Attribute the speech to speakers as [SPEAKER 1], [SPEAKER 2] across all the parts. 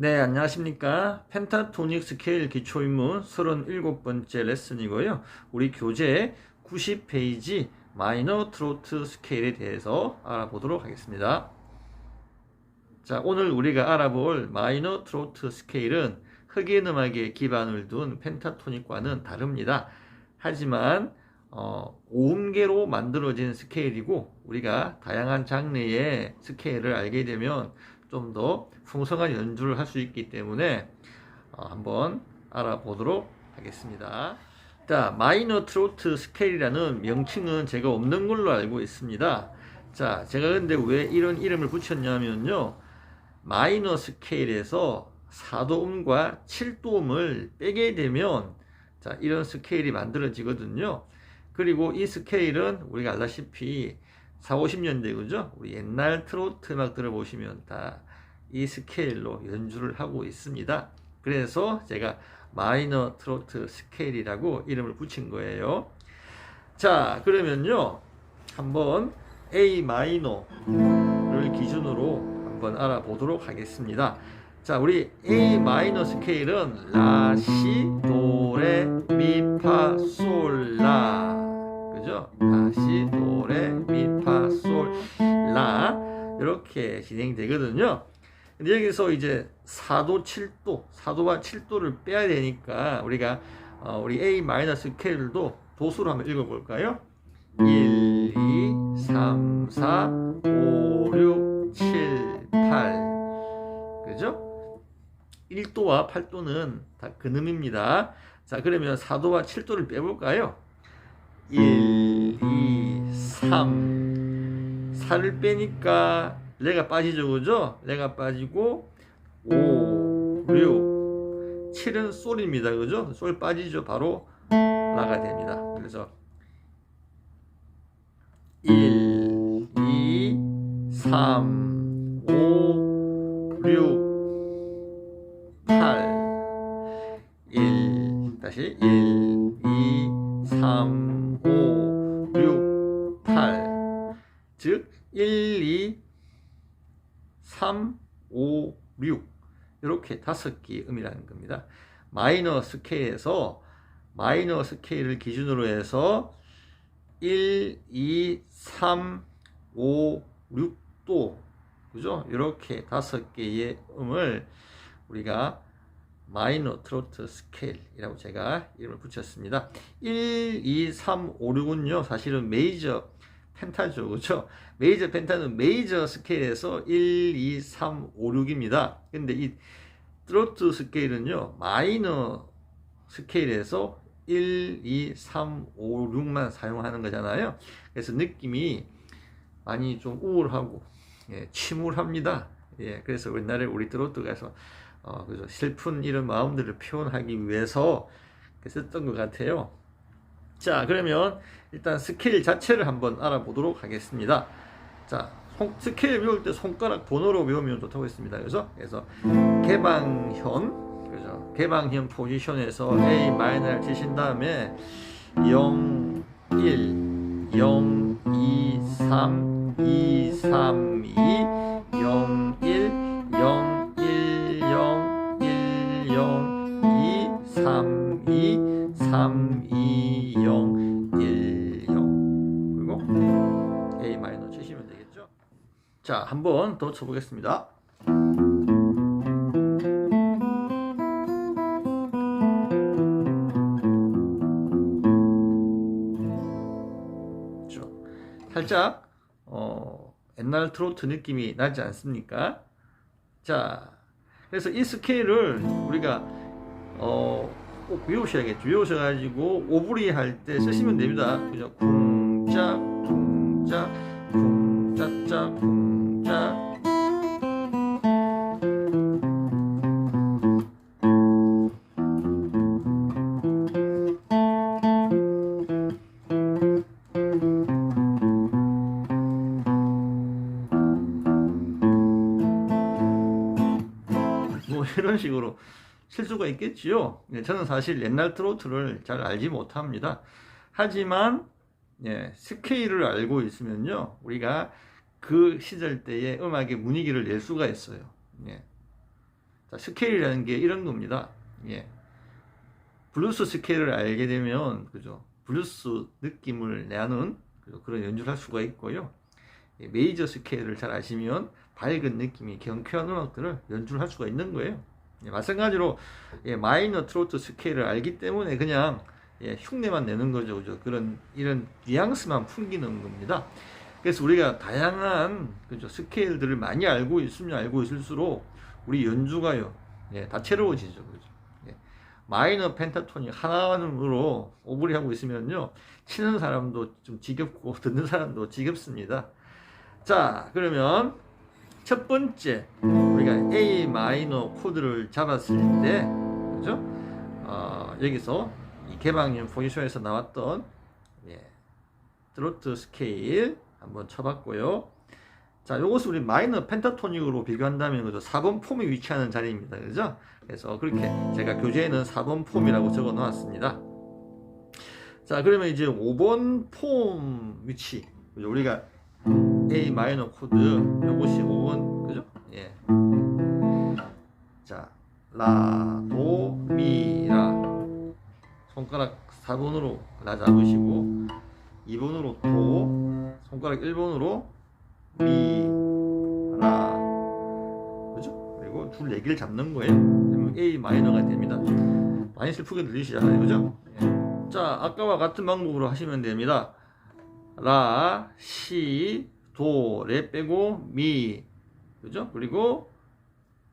[SPEAKER 1] 네, 안녕하십니까. 펜타토닉 스케일 기초입문 37번째 레슨이고요. 우리 교재 90페이지 마이너 트로트 스케일에 대해서 알아보도록 하겠습니다. 자, 오늘 우리가 알아볼 마이너 트로트 스케일은 흑인 음악에 기반을 둔 펜타토닉과는 다릅니다. 하지만 어, 오음계로 만들어진 스케일이고 우리가 다양한 장르의 스케일을 알게 되면 좀 더 풍성한 연주를 할 수 있기 때문에 어, 한번 알아보도록 하겠습니다. 자, 마이너 트로트 스케일이라는 명칭은 제가 없는 걸로 알고 있습니다. 자, 제가 근데 왜 이런 이름을 붙였냐면요. 마이너 스케일에서 4도음과 7도음을 빼게 되면 자, 이런 스케일이 만들어지거든요. 그리고 이 스케일은 우리가 알다시피 4, 50년대 그죠? 우리 옛날 트로트 음악 들어보시면 다 이 스케일로 연주를 하고 있습니다. 그래서 제가 마이너 트로트 스케일이라고 이름을 붙인 거예요. 자, 그러면요. 한번 A 마이너를 기준으로 한번 알아보도록 하겠습니다. 자, 우리 A 마이너 스케일은 라, 시, 도, 레, 미, 파, 솔, 라. 그죠? 라, 시, 도, 레. 이렇게 진행되거든요. 근데 여기서 이제 4도, 7도, 4도와 7도를 빼야 되니까 우리가 어, 우리 A 마이너 스케일도 도수로 한번 읽어볼까요? 1, 2, 3, 4, 5, 6, 7, 8. 그죠? 1도와 8도는 다 근음입니다. 자, 그러면 4도와 7도를 빼볼까요? 1, 2, 3. 4를 빼니까 레가 빠지죠, 그죠? 레가 빠지고 5, 6, 7은 솔입니다, 그죠? 솔 빠지죠, 바로 라가 됩니다. 그래서 1, 2, 3, 5, 6, 8, 1, 다시 1, 2, 3, 1, 2, 3, 5, 6. 이렇게 다섯 개의 음이라는 겁니다. 마이너 스케일에서 마이너 스케일을 기준으로 해서 1, 2, 3, 5, 6도 그죠? 이렇게 다섯 개의 음을 우리가 마이너 트로트 스케일이라고 제가 이름을 붙였습니다. 1, 2, 3, 5, 6은요, 사실은 메이저 펜타죠. 그죠? 메이저 펜타는 메이저 스케일에서 1, 2, 3, 5, 6입니다. 근데 이 트로트 스케일은요, 마이너 스케일에서 1, 2, 3, 5, 6만 사용하는 거잖아요. 그래서 느낌이 많이 좀 우울하고, 예, 침울합니다. 예, 그래서 옛날에 우리 트로트 가서, 어, 그죠. 슬픈 이런 마음들을 표현하기 위해서 썼던 것 같아요. 자, 그러면 일단 스케일 자체를 한번 알아보도록 하겠습니다. 자, 손, 스케일 배울 때 손가락 번호로 외우면 좋다고 했습니다. 그래서, 그래서 개방현, 그죠? 개방현 포지션에서 A 마이너를 치신 다음에 0, 1, 0, 2, 3, 2, 3, 2, 한 번 더 쳐보겠습니다. 살짝 어, 옛날 트로트 느낌이 나지 않습니까? 자, 그래서 이 스케일을 우리가 어, 꼭 외우셔야겠죠. 외우셔가지고 오브리 할 때 쓰시면 됩니다. 그죠? 쿵짝, 쿵짝, 쿵짝짝, 쿵 이런 식으로 칠 수가 있겠지요. 예, 저는 사실 옛날 트로트를 잘 알지 못합니다. 하지만 예, 스케일을 알고 있으면요, 우리가 그 시절 때의 음악의 분위기를 낼 수가 있어요. 예. 자, 스케일이라는 게 이런 겁니다. 예. 블루스 스케일을 알게 되면 그죠? 블루스 느낌을 내는? 그런 연주를 할 수가 있고요. 예, 메이저 스케일을 잘 아시면 밝은 느낌이 경쾌한 음악들을 연주를 할 수가 있는 거예요. 예, 마찬가지로 예, 마이너 트로트 스케일을 알기 때문에 그냥 예, 흉내만 내는 거죠, 그죠? 그런 이런 뉘앙스만 풍기는 겁니다. 그래서 우리가 다양한 그죠 스케일들을 많이 알고 있으면 알고 있을수록 우리 연주가요, 예, 다채로워지죠, 그죠? 예, 마이너 펜타토닉 하나만으로 오버리 하고 있으면요, 치는 사람도 좀 지겹고 듣는 사람도 지겹습니다. 자, 그러면 첫 번째 우리가 A 마이너 코드를 잡았을 때, 그죠? 어, 여기서 이 개방형 포지션에서 나왔던 예, 트로트 스케일 한번 쳐봤고요. 자, 요것을 우리 마이너 펜타토닉으로 비교한다면 그죠? 4번 폼이 위치하는 자리입니다. 그죠? 그래서 그렇게 제가 교재에는 4번 폼이라고 적어 놓았습니다. 자, 그러면 이제 5번 폼 위치. 우리가 A 마이너 코드 요것이 5번 그죠? 예. 자, 라, 도, 미, 라. 손가락 4번으로 라 잡으시고 2번으로 도, 손가락 1번으로 미, 라. 그죠? 그리고 줄 4개를 잡는 거예요. 그러면 A 마이너가 됩니다. 많이 슬프게 들리시잖아요. 그죠? 예. 자, 아까와 같은 방법으로 하시면 됩니다. 라, 시, 도, 레 빼고 미, 그죠? 그리고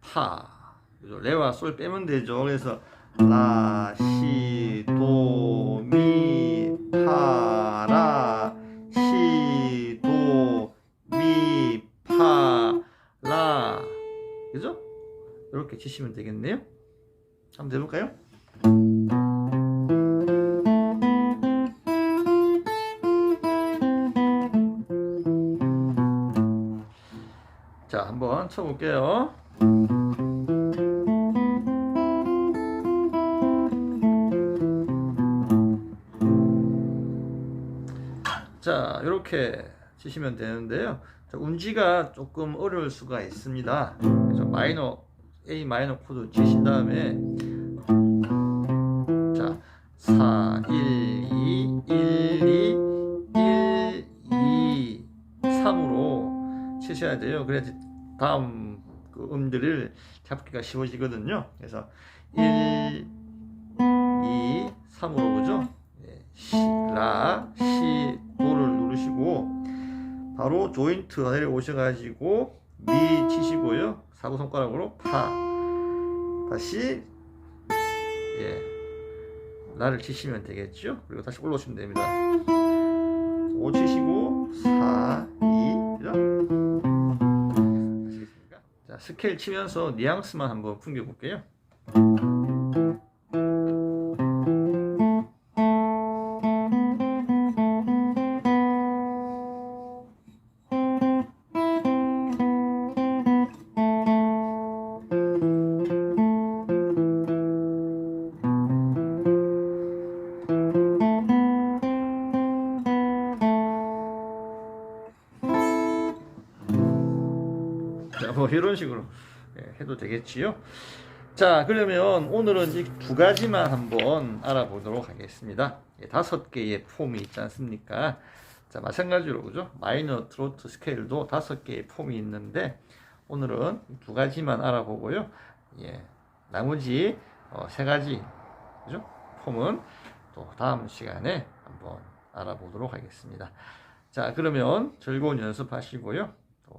[SPEAKER 1] 파, 그죠? 레와 솔 빼면 되죠. 그래서 라, 시, 도, 미, 파, 라, 시, 도, 미, 파, 라, 그죠? 이렇게 치시면 되겠네요. 한번 해볼까요? 한번 쳐볼게요. 자, 이렇게 치시면 되는데요. 자, 운지가 조금 어려울 수가 있습니다. 그래서 마이너 A 마이너 코드 치신 다음에 자, 4 1 2 1 2 1 2 3으로 치셔야 돼요. 그래야지 다음 그 음들을 잡기가 쉬워지거든요. 그래서 1 2 3으로 그죠? 예, 시, 라, 시, 도를 누르시고 바로 조인트 내려 오셔가지고 미 치시고요. 사구 손가락으로 파 다시 예 라를 치시면 되겠죠. 그리고 다시 올라오시면 됩니다. 5 치시고 4, 2 그죠? 자 스케일 치면서 뉘앙스만 한번 풍겨볼게요. 자, 뭐 이런 식으로 예, 해도 되겠지요. 자, 그러면 오늘은 이 두 가지만 한번 알아보도록 하겠습니다. 예, 다섯 개의 폼이 있지 않습니까? 자, 마찬가지로 그죠? 마이너 트로트 스케일도 다섯 개의 폼이 있는데 오늘은 두 가지만 알아보고요. 예, 나머지 어, 세 가지 그죠? 폼은 또 다음 시간에 한번 알아보도록 하겠습니다. 자, 그러면 즐거운 연습하시고요.